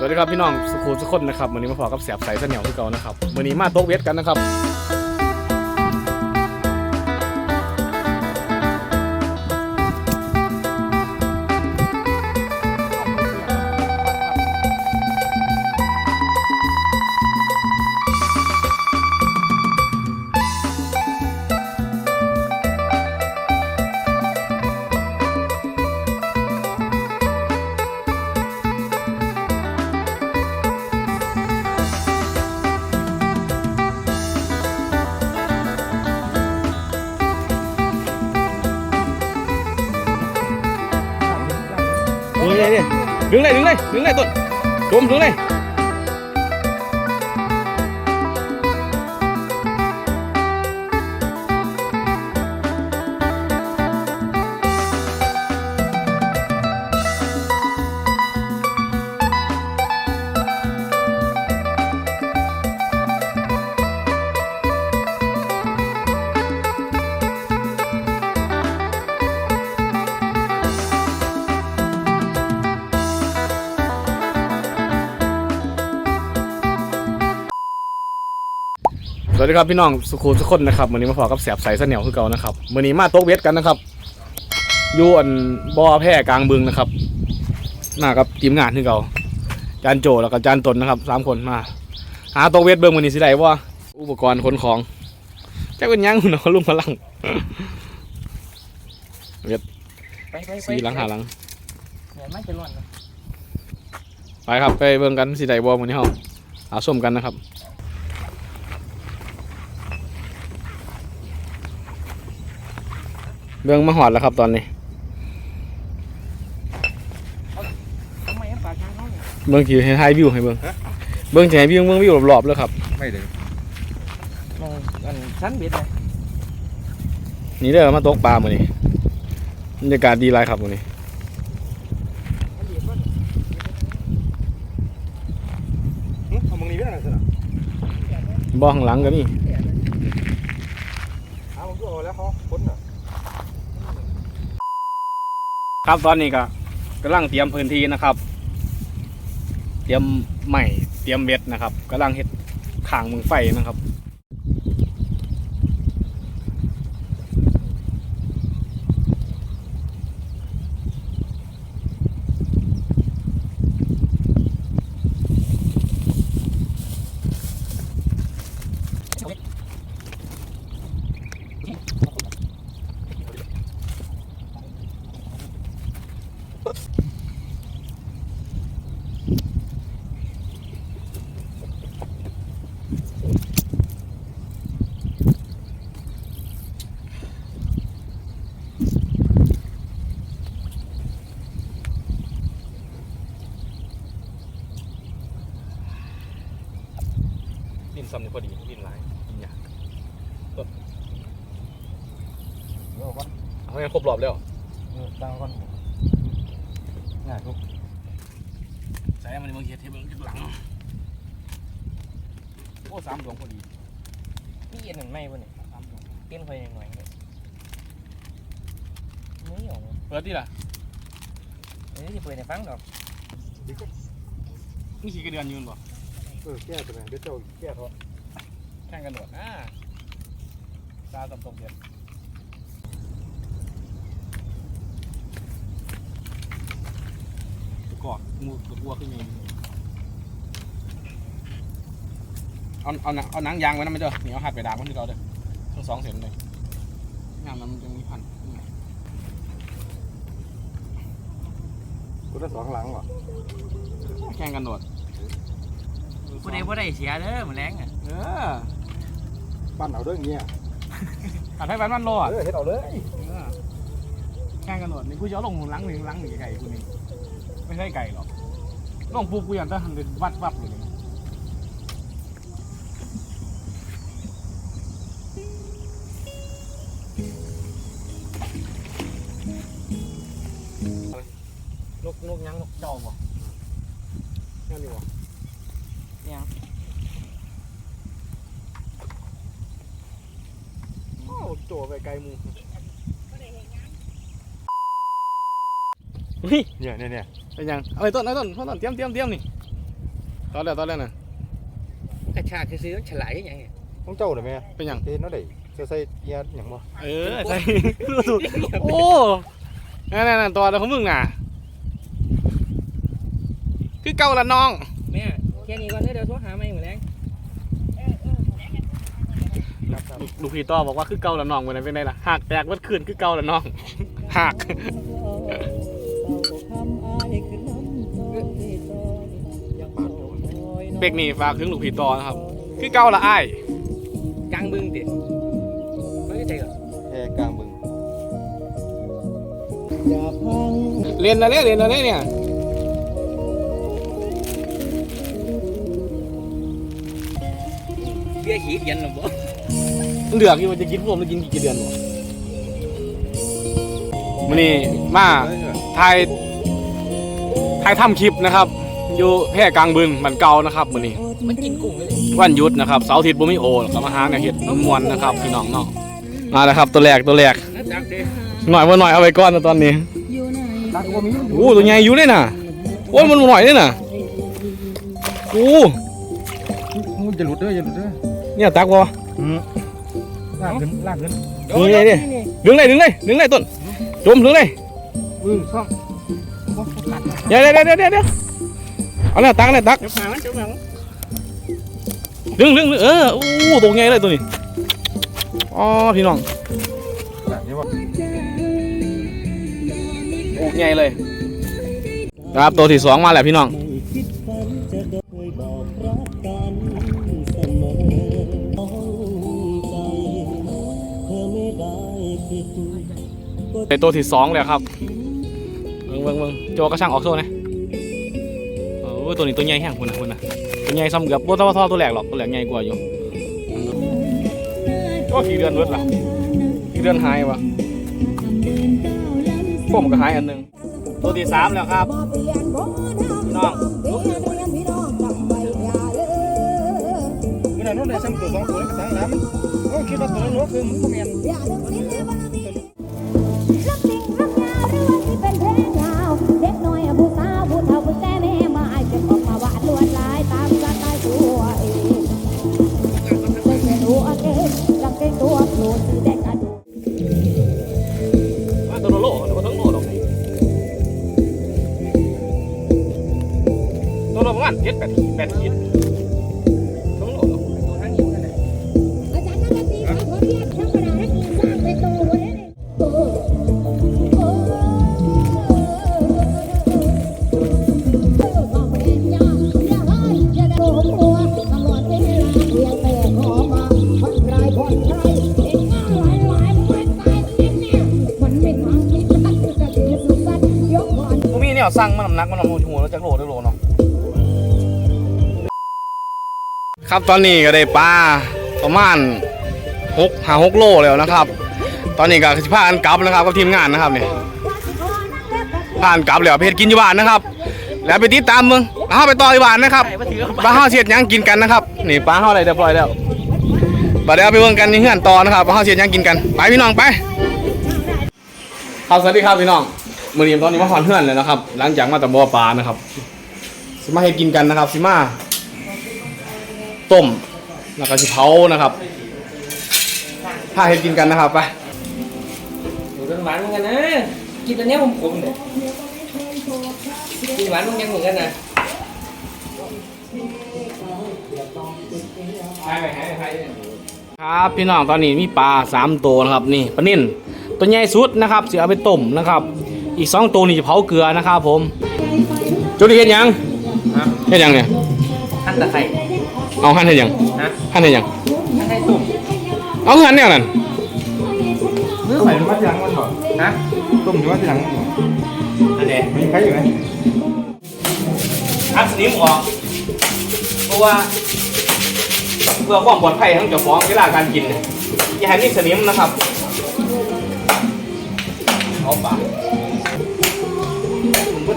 สวัสดีครับพี่น้องสุขุมสุขคนนะครับวันนี้มาพอกับแสบใสเสนียวที่เก่านะครับวันนี้มาโต๊ะเวทกันนะครับ เลยดึงเลยดึง ดึงเลยต้นจมดึงเลยสวัสดีครับพี่น้องสุขุมสุขคนนะครับวันนี้มาพอกับแสบใสเสนียวที่เก่านะครับวันนี้มาโต๊ะเวทกันนะครับอยู่อันบ่อแพร่กลางบึงนะครับมากับทีมงานที่เก่าจานโจแล้วก็จานตนนะครับสามคนมา หาโต๊ะเวทเบิ่งวันนี้สิได้ว่าอุปกรณ์ขนของแจ้เป็นหยังหุ่นเอาลุงพลังไปไปไปสีหลังหาหลังเหนื่อยมากจะร้อนนะไปครับไปเบิ่งกันสิได้บ่วันนี้เฮาเอาส้มกันนะครับ เบิ่งมาหอดแล้วครับตอนนี้ทำไมปากทางเขาเนี่ยเบิ่งที่ให้ถ่ายวิวให้เบิ่งเบิ่งสิให้วิวเบิ่งวิวรอบๆเลยครับ ไม่เลยมองอันชั้นเบ็ดเลยนี่เด้อมาตกปลามื้อนี้บรรยากาศดีหลายครับมื้อนี้มันเบียดว่าเอามึงนี่ไม่ได้สินะบ่ข้างหลังก็มีเอามึงก็เอาแล้วเขาพ้นอะ ครับตอนนี้ก็กำลังเตรียมพื้นที่นะครับ เตรียมใหม่เตรียมเบ็ดนะครับกำลังเห็ดข่างมึงไฟนะครับ ซ้ำนี่พอดีดินหลายดินยากเอาวะเอาให้ครบรอบแล้วตั้งก่อนง่ายทุกใส่มันมึงเฮ็ดให้เบิ่งข้างหลังโอ้สามดวงพอดีนี่เย็นเหมือนไหมวะเนี่ยสามดวงเปลี่ยนไฟหน่อยๆเนี่ยไม่หยองเปิดดิล่ะเดี๋ยวจะเปิดในฟังดอกนี่ขี่กระเดือนยืนบ่ เออแก้ตัวไหนเดี๋ยวเจ้าแก้เถอะแข่งกันโดดอ่าตาตบตบเด็ดกอดงูตะกัวขึ้นไงเอาเอาหนังเอาหนังยางไว้นะไม่เด้อนี่เอาหัดไปดามมันที่เราเด้อทั้งสองเส้นเลยงามนั้นมันจะมีพันตัวนั้นสองหลังวะแข่งกันโดด ผู้ใดผู้ใดเสียเด้อเหมือนแรงอะเออปั้นเอาเด้อเงี้ยหัดให้แฟนมันโลอะเออเฮ็ดเอาเลยเออแข่งกันโดดนี่กูจะเอาลงหลังหนึ่งหลังหนึ่งไก่กูนี่ไม่ใช่ไก่หรอกลงปุ๊บกูอยากจะหันเป็นวัดวับเลยนกนกยังนกเจ้าบ่นั่นดีบ่ ยังโอ้โจไปไกลหมูเฮ้ยเนี่ยเนี่ยเนี่ยเป็นยังเอาไปต้นเอาต้นเอาต้นเตรียมเตรียมเตรียมนี่ตอนแรกตอนแรกน่ะกระชากซื้อๆฉลาดยังไงของเจ้าน่ะแม่เป็นหยังเห็นเนาะได้เสื้อใส่เกียร์หยังบ่เออใช่รู้สึกโอ้นั่นนั่นตัวของมึงน่ะ คือเก่าละน้องแม่แค่นี้ก่อนเด้อเดี๋ยวโทรหาใหม่เหมือนแรงครับครับลูกพี่ต่อบอกว่าคือเก่าละน้องวันนั้นเป็นไงล่ะหักแตกวัดคืนคือเก่าละน้องหักเบกนี่ฝากถึงลูกพี่ต่อนะครับ คือเก่าละอ้ายกลางบึงติไม่ได้ใจเหรอแพกลางบึงเรียนอะไรเรียนอะไรเนี่ย เบี้ยขี้เกียนหรอบ่เหลือกอยู่ว่าจะกินพวกมันกินกี่เดือนวะมันนี่มาเอ้ยถ่ายถ่ายทำคลิปนะครับ อยู่แพร่กลางบึงมันเก่านะครับมันนี้มันกินกุ้งเลยวันหยุดนะครับเสาร์อาทิตย์บ่มีโอแล้วก็มาหาเนี่ยเห็ดมวนๆนะครับพี่น้องเนาะมาแล้วครับตัวแรกตัวแรกนัดจักเด้หน่อยว่าหน่อยเอาไว้ก่อนนะตอนนี้ตักบ่มีโอ้ตัวใหญ่อยู่เลยน่ะโอ้ยมันหน่อยเลยน่ะโอ้มันจะหลุดเด้ออย่าหลุดเด้อ เนี่ยตักบ่อืมลากขึ้นลากขึ้นดึงเลยดิดึงเลยดึงเลยดึงเลยต้นจมดึงเลยบึ้งซ่องบ่กัดเดี๋ยวเดี๋ยวเดี๋ยวเดี๋ยวเดี๋ยวเอาเนี่ยตักเนี่ยตักเดี๋ยวพามันเดี๋ยวพามันดึงดึงดึงเออโอ้ตัวใหญ่เลยตัวนี้อ๋อพี่น้องกัดนี่ว่าโอ้ใหญ่เลยนะครับตัวที่สองมาแล้วพี่น้อง เป็นตัวที่สองเลยครับเบิ่งเบิ่งเบิ่งโจก็ช่างออกโซ่นะโอ้ยตัวนี้ตัวใหญ่แห้งคุณนะคุณนะตัวใหญ่ซ้ำเกือบตัวเท่าเท่าตัวแหลกหรอกตัวแหลกใหญ่กว่าอยู่ก็กี่เดือนเวิร์ดล่ะกี่เดือนหายวะพวกมันก็หายอันหนึ่งตัวที่สามแล้วครับพี่น้องมันนั่นได้ซ้ำตัวสองตัวสังน้ำโอ้คิดว่าตัวนั้นหัวคือมันบ่แม่นรักจริงรักงามหรื กูมีเนี่ยสั่งมันน้ำหนักมันน้ำหัวแล้วจากโลด้วยโลเนาะครับตอนนี้ก็ได้ปลาประมาณหกหาหกโลแล้วนะครับ ตอนนี้ก็สิพากันกลับนะครับกับทีมงานนะครับนี่ผ่านกลับแล้วเฮ็ดกินอยู่บ้านนะครับ แล้วไปติดตามมึงเอาไปต่อที่บ้านนะครับใส่มาถือปลาเฮาเสียดยังกินกันนะครับนี่ปลาเฮาอะไรเรียบร้อยแล้วบัดเดี๋ยวเอาไปเบิ่งกันที่เฮือนต่อนะครับปลาเฮาเสียดยังกินกันไปพี่น้องไปครับสวัสดีครับพี่น้อง มื้อนี้ตอนนี้มาฮอนเฮือนเลยนะครับ หลังจากมาแต่บ่อปลานะครับ สิมาให้กินกันนะครับ สิมาต้มแล้วก็สิเผานะครับพาให้กินกันนะครับไปอยู่เรื่องหวานเหมือนกันนะกินอันเนี้ยผมขมเลยกินหวานเหมือนกันเหมือนกันนะครับพี่น้องตอนนี้มีปลาสามตัวนะครับนี่ปลานิ่นตัวใหญ่สุดนะครับสิเอาไปต้มนะครับ อีกสองตัวนี่จะเผาเกลือนะครับผม จุดเห็นยังเห็นยังเนี่ยขั้นตะไคร้เอาหั่นเห็นยังนะหั่นเห็นยังขั้นไคร้ตุ่มเอาหั่นเนี่ยนั่นเนื้อไข่มันมาทีหลังมันบ่นะต้มอยู่ว่าทีหลังมันบ่อันเนี้ยมีใครอยู่ไหมอัดสนิมออกเพราะว่าเพื่อความปลอดภัยทั้งเจ้าของเวลาการกินเนี่ยอย่าให้มีสนิมนะครับเอาปลามันก็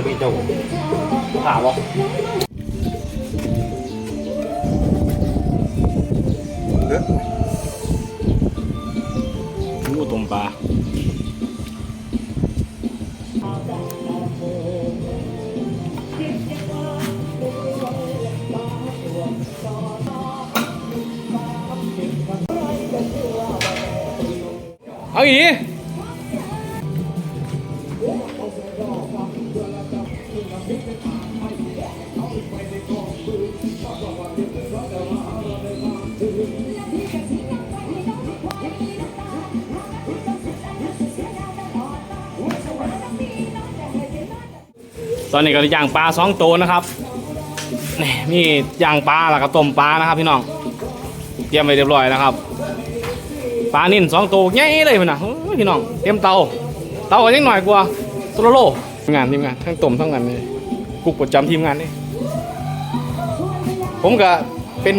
จะมีเจ้าผ่าบ่เด้ออู้ต้มปลาเอาอี ตอนนี้ก็ย่างปลาสองตัวนะครับนี่มีย่างปลาแล้วก็ต้มปลานะครับ พี่น้องเตรียมไว้เรียบร้อยนะครับปลานิ่นสองตัวใหญ่เลยพี่นะโอ้ยพี่น้องเตรียมเตาเตาก็ยังหน่อยกว่าตัวลโลทีมงานทีมงานทั้งต้มทั้งงานเลยกุกประจำทีมงานนี่ผมก็เป็น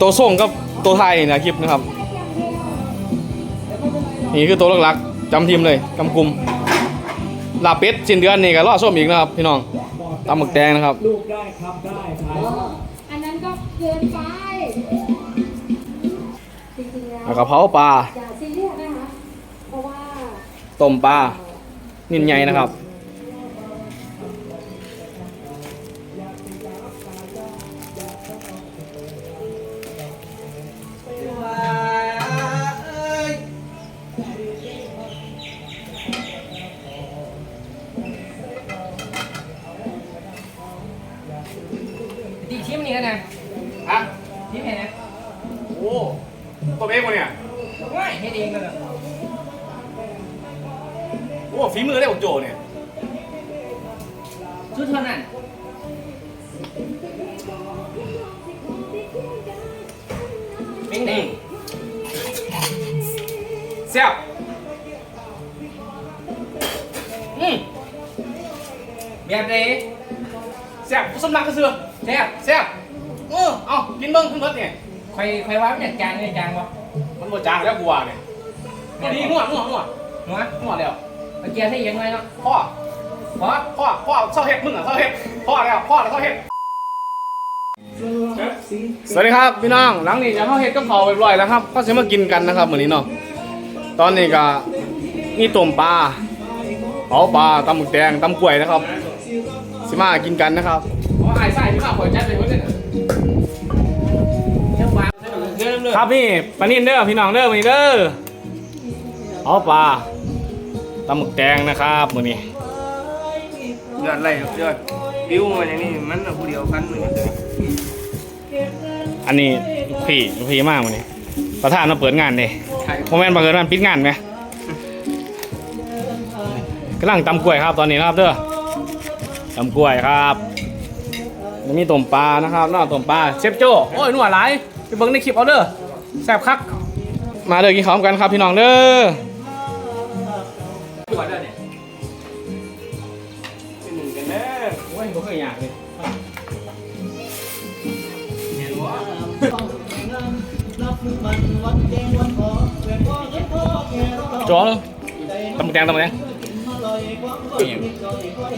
ตัวส่งกับตัวไทยนะคลิปนะครับ นี่คือตัวหลักๆจำทีมเลยกำกลุ่ม ลาเป็ดสิ้นเดือนนี่ก็รอส้มอีกนะครับ พี่น้องตำหมึกแดงนะครับอันนั้นก็เกินไปจริงๆแล้วแล้วก็เผาปลาอย่าซีเรียสนะคะเพราะว่า ต้มปลานิ่นใหญ่นะครับ มนี่กันนะฮะชิมเห็นนะโอ้ตัวเองวะเนี่ยว้ายเฮ็ดเองเลยเหรอโอ้ฝีมือได้ของโจเนี่ยชุดเท่านั้นเป็นไงแซ่บอืมแบบไหนแซ่บสำลักกระเสือ แซ่บแซ่บเออเอากินเบิ้งขึ้นรถเนี่ยใครใครว่าเนี่ยจางเนี่ยจางวะมันบ่จางแล้วกูว่าเนี่ยดีนวดนวดนวดหัวนวดแล้วเอาเกียร์ให้ยังไงเนาะพ่อเพราะพ่อพ่อเศร้าเฮ็ดมึงอะเศร้าเฮ็ดพ่อแล้วพ่อแล้วเศร้าเฮ็ดสวัสดีครับพี่น้องหลังนี้จะเข้าเฮ็ดกับเขาวเรียบร้อยแล้วครับก็จะมากินกันนะครับมื้อนี้เนาะตอนนี้ก็มีต้มปลาเผาปลาตำหมึกแดงตำกล้วยนะครับสิมากินกันนะครับ เพราะไอ้ไส้ที่ข้าวเปิดแจ๊ดเลยเว้ยเนี่ยเจ้าฟ้าเรื่องเรื่องครับนี่ปลานิ่นเด้อพี่น้องเด้อมื้อนี้เด้อเผาปลาตำหมึกแดงนะครับมื้อนี้ยอดไรยอดบิ้วมาอย่างนี้มันผู้เดียวพันหนึ่งอันนี้ลูกพี่ลูกพี่มากมื้อนี้ประธานมาเปิดงานเด้โมเมนต์บังเอิญมันปิดงานไหมกำลังตำกล้วยครับตอนนี้นะครับเด้อตำกล้วยครับ มันมีต้มปลานะครับน่าต้มปลาเชฟโจ้โอ้ยหนัวหลายไปเบิ่งในคลิปเอาเด้อแซ่บคักมาเด้อกินข้าวกันครับพี่น้องเด้อขวดเด้อเนี่ยเป็นหนึ่งกันนะโอ้ยบ่เคยอยากเลยเห็นว่าจ้อเลยตำแดงตำแดง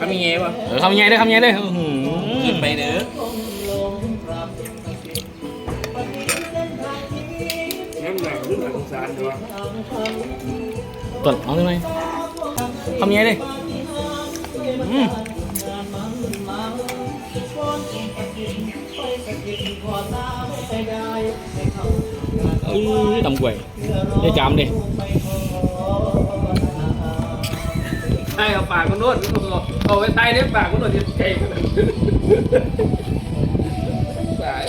ทำยังไงวะเออคำยังไงเด้อคำยังไงเด้ออื้อหือ ขึ้นไปเด้อน้ำหนักหรือหนักสารตัวต้นเอาได้ไหมคำยังไงด้ออืมอ้ยตำกวยได้จามดิใช่เอาปากมันนวดเอาไปไตเนี่ยปากมันนวดจะเก่ง สาย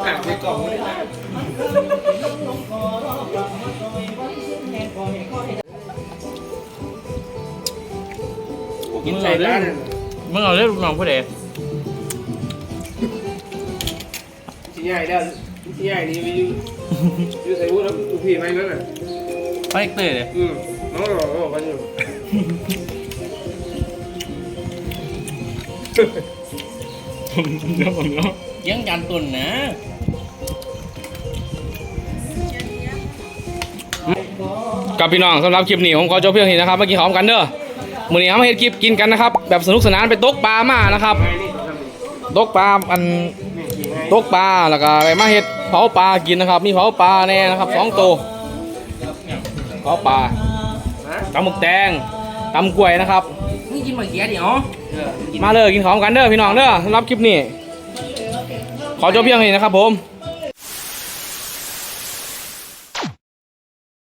ปากในกล่องไม่ได้กินใส่ได้มึงเอาเรื่องลูกน้องผู้ใดที่ใหญ่ได้ที่ใหญ่นี่มีอยู่ใส่วุ้นแล้วพี่ไม่นั่นน่ะไปเตยเลยอืมน้องหล่อกันอยู่ เดี๋ยวผมเนาะยังยันตุนนะกับพี่น้องสำหรับคลิปนี้ผมขอจบเพียงเท่านี้นะครับเมื่อกี้หอมกันเด้อมื้อนี้เรามาเฮ็ดคลิปกินกันนะครับ แบบสนุกสนานไปตกปลามานะครับไงนี่ต้องทำนี่ตกปลาอันนี่กินไงตกปลาแล้วก็ไปมาเฮ็ดเผาปลากินนะครับ มีเผาปลาแน่นะครับสองตัวเผาปลาฮะตำหมึกแดงตำกล้วยนะครับนี่กินหมดเสียดิอ๋อเออกิน มาเลยกินของกันเด้อพี่น้องเด้อสำหรับคลิปนี้ ขอจบเพียงนี้นะครับผม